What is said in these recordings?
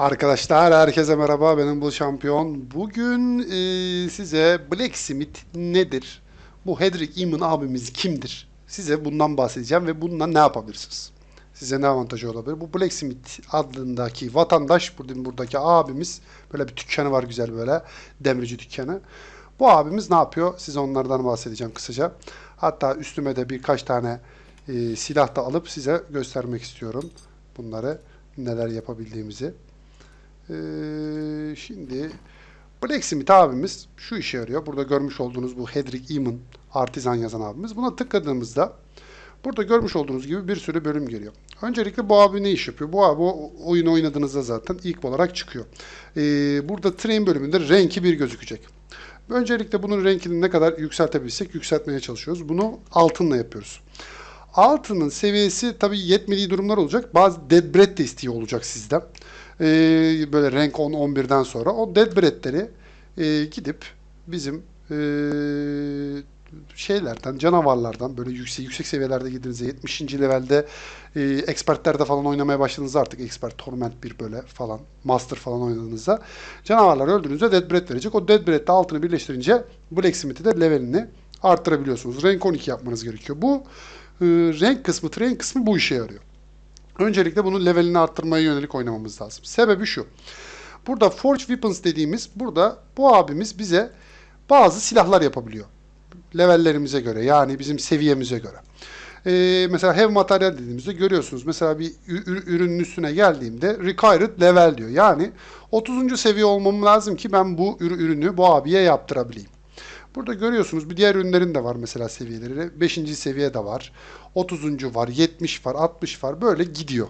Arkadaşlar herkese merhaba benim bu şampiyon. Bugün e, size Blacksmith nedir? Bu Hedrick Eamon abimiz kimdir? Size bundan bahsedeceğim ve bundan ne yapabilirsiniz? Size ne avantajı olabilir? Bu Blacksmith adındaki vatandaş, burada buradaki abimiz böyle bir dükkanı var güzel böyle demirci dükkanı. Bu abimiz ne yapıyor? Size onlardan bahsedeceğim kısaca. Hatta üstüme de birkaç tane e, silah da alıp size göstermek istiyorum. Bunları neler yapabildiğimizi. Ee, şimdi Blacksmith abimiz şu işe yarıyor. Burada görmüş olduğunuz bu Hedrick Eamon artizan yazan abimiz. Buna tıkladığımızda burada görmüş olduğunuz gibi bir sürü bölüm geliyor. Öncelikle bu abi ne iş yapıyor? Bu abi o oyunu oynadığınızda zaten ilk olarak çıkıyor. Ee, burada train bölümünde renki bir gözükecek. Öncelikle bunun renkini ne kadar yükseltebilsek yükseltmeye çalışıyoruz. Bunu altınla yapıyoruz. Altının seviyesi tabii yetmediği durumlar olacak. Bazı dead breath de isteği olacak sizden. Ee, böyle renk 10-11'den sonra o dead breath'leri e, gidip bizim e, şeylerden, canavarlardan böyle yüksek yüksek seviyelerde girdiğinizde 70. levelde e, expertlerde falan oynamaya başladığınızda artık expert torment bir böyle falan master falan oynadığınızda canavarlar öldüğünüzde dead breath verecek. O dead breath'le altını birleştirince blacksmith'i de levelini arttırabiliyorsunuz. Renk 12 yapmanız gerekiyor. Bu e, renk kısmı, train kısmı bu işe yarıyor. Öncelikle bunun levelini arttırmaya yönelik oynamamız lazım. Sebebi şu. Burada Forge Weapons dediğimiz burada bu abimiz bize bazı silahlar yapabiliyor. Levellerimize göre yani bizim seviyemize göre. Ee, mesela heavy materyal dediğimizde görüyorsunuz. Mesela bir ürünün üstüne geldiğimde required level diyor. Yani 30. seviye olmam lazım ki ben bu ürü- ürünü bu abiye yaptırabileyim. Burada görüyorsunuz bir diğer ürünlerin de var mesela seviyeleri. 5. seviye de var. 30. var, 70 var, 60 var. Böyle gidiyor.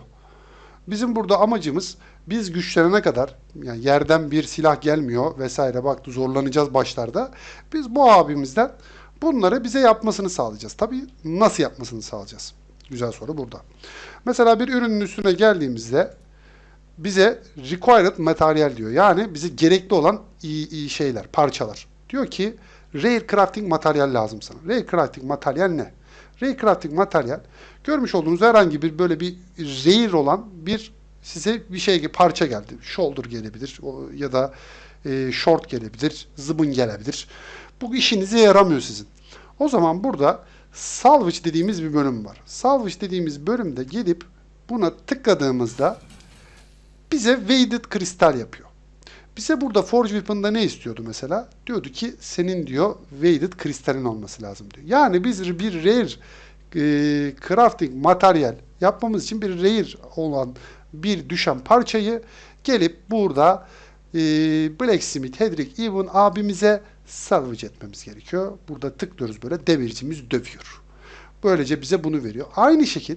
Bizim burada amacımız biz güçlenene kadar yani yerden bir silah gelmiyor vesaire bak zorlanacağız başlarda. Biz bu abimizden bunları bize yapmasını sağlayacağız. Tabii nasıl yapmasını sağlayacağız? Güzel soru burada. Mesela bir ürünün üstüne geldiğimizde bize required materyal diyor. Yani bize gerekli olan iyi, iyi şeyler, parçalar. Diyor ki rare crafting materyal lazım sana. Rare crafting materyal ne? Rare crafting materyal görmüş olduğunuz herhangi bir böyle bir rare olan bir size bir şey parça geldi. Shoulder gelebilir ya da e, short gelebilir, zıbın gelebilir. Bu işinize yaramıyor sizin. O zaman burada salvage dediğimiz bir bölüm var. Salvage dediğimiz bölümde gelip buna tıkladığımızda bize weighted kristal yapıyor. Bize burada Forge Weapon'da ne istiyordu mesela? Diyordu ki senin diyor weighted kristalin olması lazım diyor. Yani biz bir rare e, crafting materyal yapmamız için bir rare olan bir düşen parçayı gelip burada e, Blacksmith Hedrick Even abimize salvage etmemiz gerekiyor. Burada tıklıyoruz böyle demircimiz dövüyor. Böylece bize bunu veriyor. Aynı şekil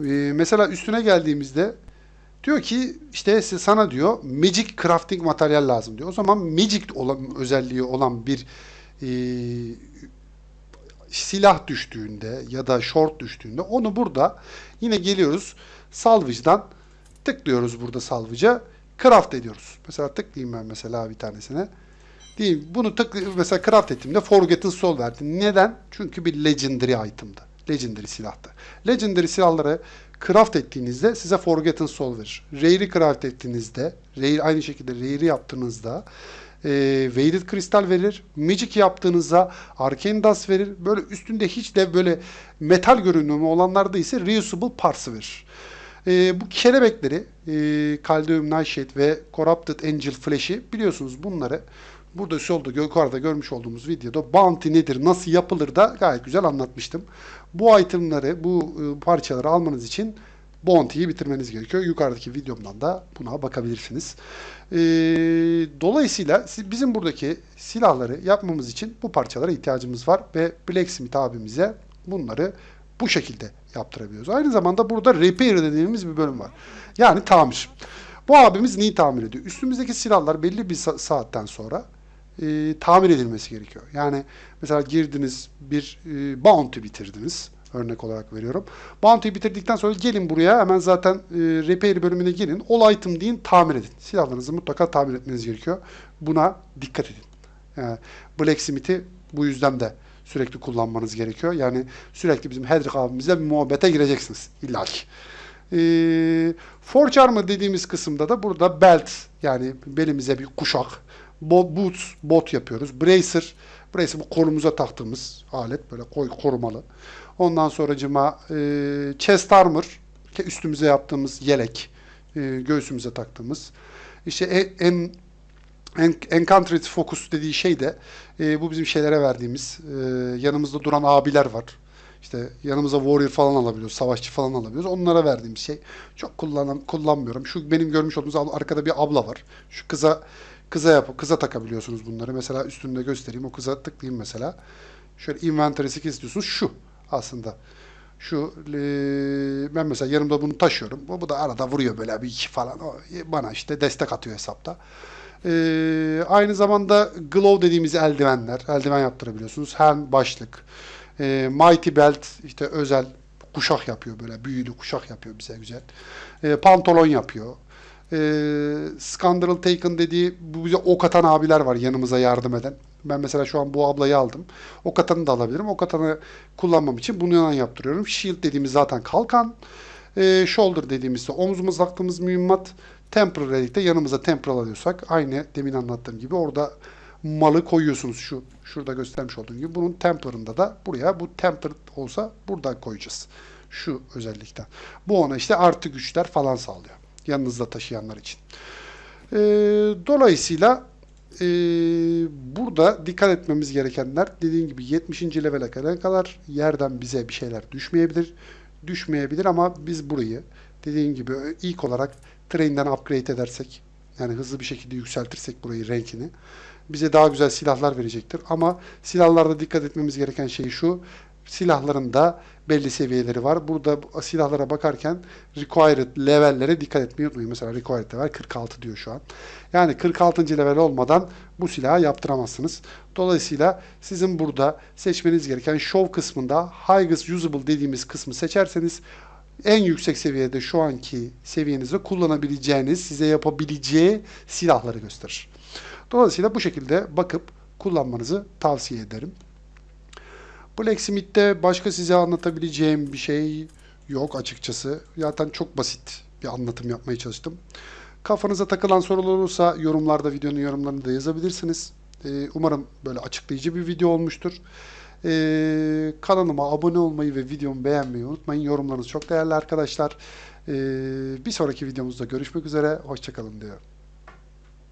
e, mesela üstüne geldiğimizde Diyor ki işte sana diyor magic crafting materyal lazım diyor. O zaman magic olan özelliği olan bir e, silah düştüğünde ya da short düştüğünde onu burada yine geliyoruz salvage'dan tıklıyoruz burada salvage'a craft ediyoruz. Mesela tıklayayım ben mesela bir tanesine. Diyeyim bunu tık mesela craft ettiğimde Forgotten Soul verdi. Neden? Çünkü bir legendary item'dı. Legendary silahtı. Legendary silahları craft ettiğinizde size Forgotten Soul verir. Rare'i craft ettiğinizde, Rare aynı şekilde Rare'i yaptığınızda e, Weighted Crystal verir. Magic yaptığınızda Arcane Dust verir. Böyle üstünde hiç de böyle metal görünümü olanlarda ise Reusable Parts'ı verir. E, bu kelebekleri e, Caldeum Nightshade ve Corrupted Angel Flash'i biliyorsunuz bunları burada solda yukarıda görmüş olduğumuz videoda bounty nedir, nasıl yapılır da gayet güzel anlatmıştım. Bu itemları, bu e, parçaları almanız için bounty'yi bitirmeniz gerekiyor. Yukarıdaki videomdan da buna bakabilirsiniz. E, dolayısıyla bizim buradaki silahları yapmamız için bu parçalara ihtiyacımız var ve Blacksmith abimize bunları bu şekilde yaptırabiliyoruz. Aynı zamanda burada repair dediğimiz bir bölüm var. Yani tamir. Bu abimiz neyi tamir ediyor? Üstümüzdeki silahlar belli bir sa- saatten sonra e, tamir edilmesi gerekiyor. Yani mesela girdiniz bir e, bounty bitirdiniz. Örnek olarak veriyorum. Bounty'yi bitirdikten sonra gelin buraya hemen zaten e, repair bölümüne gelin. All item deyin tamir edin. Silahlarınızı mutlaka tamir etmeniz gerekiyor. Buna dikkat edin. Yani Blacksmith'i bu yüzden de sürekli kullanmanız gerekiyor. Yani sürekli bizim Hedrick abimizle bir muhabbete gireceksiniz. İlla ki. Ee, Forge Armor dediğimiz kısımda da burada belt yani belimize bir kuşak, bo- boots, bot yapıyoruz. Bracer, bracer bu kolumuza taktığımız alet böyle koy korumalı. Ondan sonracıma e, chest armor, üstümüze yaptığımız yelek, e, göğsümüze taktığımız. İşte e- en en Encountered Focus dediği şey de e, bu bizim şeylere verdiğimiz e, yanımızda duran abiler var. İşte yanımıza warrior falan alabiliyoruz, savaşçı falan alabiliyoruz. Onlara verdiğimiz şey. Çok kullanam kullanmıyorum. Şu benim görmüş olduğunuz arkada bir abla var. Şu kıza kıza yap kıza takabiliyorsunuz bunları. Mesela üstünde göstereyim. O kıza tıklayayım mesela. Şöyle inventory skills diyorsunuz. Şu aslında. Şu e, ben mesela yanımda bunu taşıyorum. Bu, bu da arada vuruyor böyle bir iki falan. O, bana işte destek atıyor hesapta. Ee, aynı zamanda glove dediğimiz eldivenler, eldiven yaptırabiliyorsunuz. Hem başlık, e, mighty belt işte özel kuşak yapıyor böyle büyülü kuşak yapıyor bize güzel. E, pantolon yapıyor. E, Scandal Taken dediği bu bize ok atan abiler var yanımıza yardım eden. Ben mesela şu an bu ablayı aldım. Ok atanı da alabilirim. Ok atanı kullanmam için bunu yaptırıyorum. Shield dediğimiz zaten kalkan. E, shoulder dediğimiz de omzumuza taktığımız mühimmat. Temporary de yanımıza temporal alıyorsak aynı demin anlattığım gibi orada malı koyuyorsunuz şu şurada göstermiş olduğum gibi. Bunun Templar'ında da buraya bu Templar olsa buradan koyacağız. Şu özellikten. Bu ona işte artı güçler falan sağlıyor. Yanınızda taşıyanlar için. Ee, dolayısıyla ee, burada dikkat etmemiz gerekenler dediğim gibi 70. levele kadar yerden bize bir şeyler düşmeyebilir. Düşmeyebilir ama biz burayı dediğim gibi ilk olarak train'den upgrade edersek yani hızlı bir şekilde yükseltirsek burayı renkini bize daha güzel silahlar verecektir. Ama silahlarda dikkat etmemiz gereken şey şu. Silahların da belli seviyeleri var. Burada bu silahlara bakarken required levellere dikkat etmeyi unutmayın. Mesela required level 46 diyor şu an. Yani 46. level olmadan bu silahı yaptıramazsınız. Dolayısıyla sizin burada seçmeniz gereken show kısmında highest usable dediğimiz kısmı seçerseniz en yüksek seviyede şu anki seviyenizde kullanabileceğiniz, size yapabileceği silahları gösterir. Dolayısıyla bu şekilde bakıp kullanmanızı tavsiye ederim. Blacksmith'te başka size anlatabileceğim bir şey yok açıkçası. Zaten çok basit bir anlatım yapmaya çalıştım. Kafanıza takılan sorular olursa yorumlarda videonun yorumlarını da yazabilirsiniz. Ee, umarım böyle açıklayıcı bir video olmuştur. Ee, kanalıma abone olmayı ve videomu beğenmeyi unutmayın. Yorumlarınız çok değerli arkadaşlar. Ee, bir sonraki videomuzda görüşmek üzere. Hoşçakalın diyorum.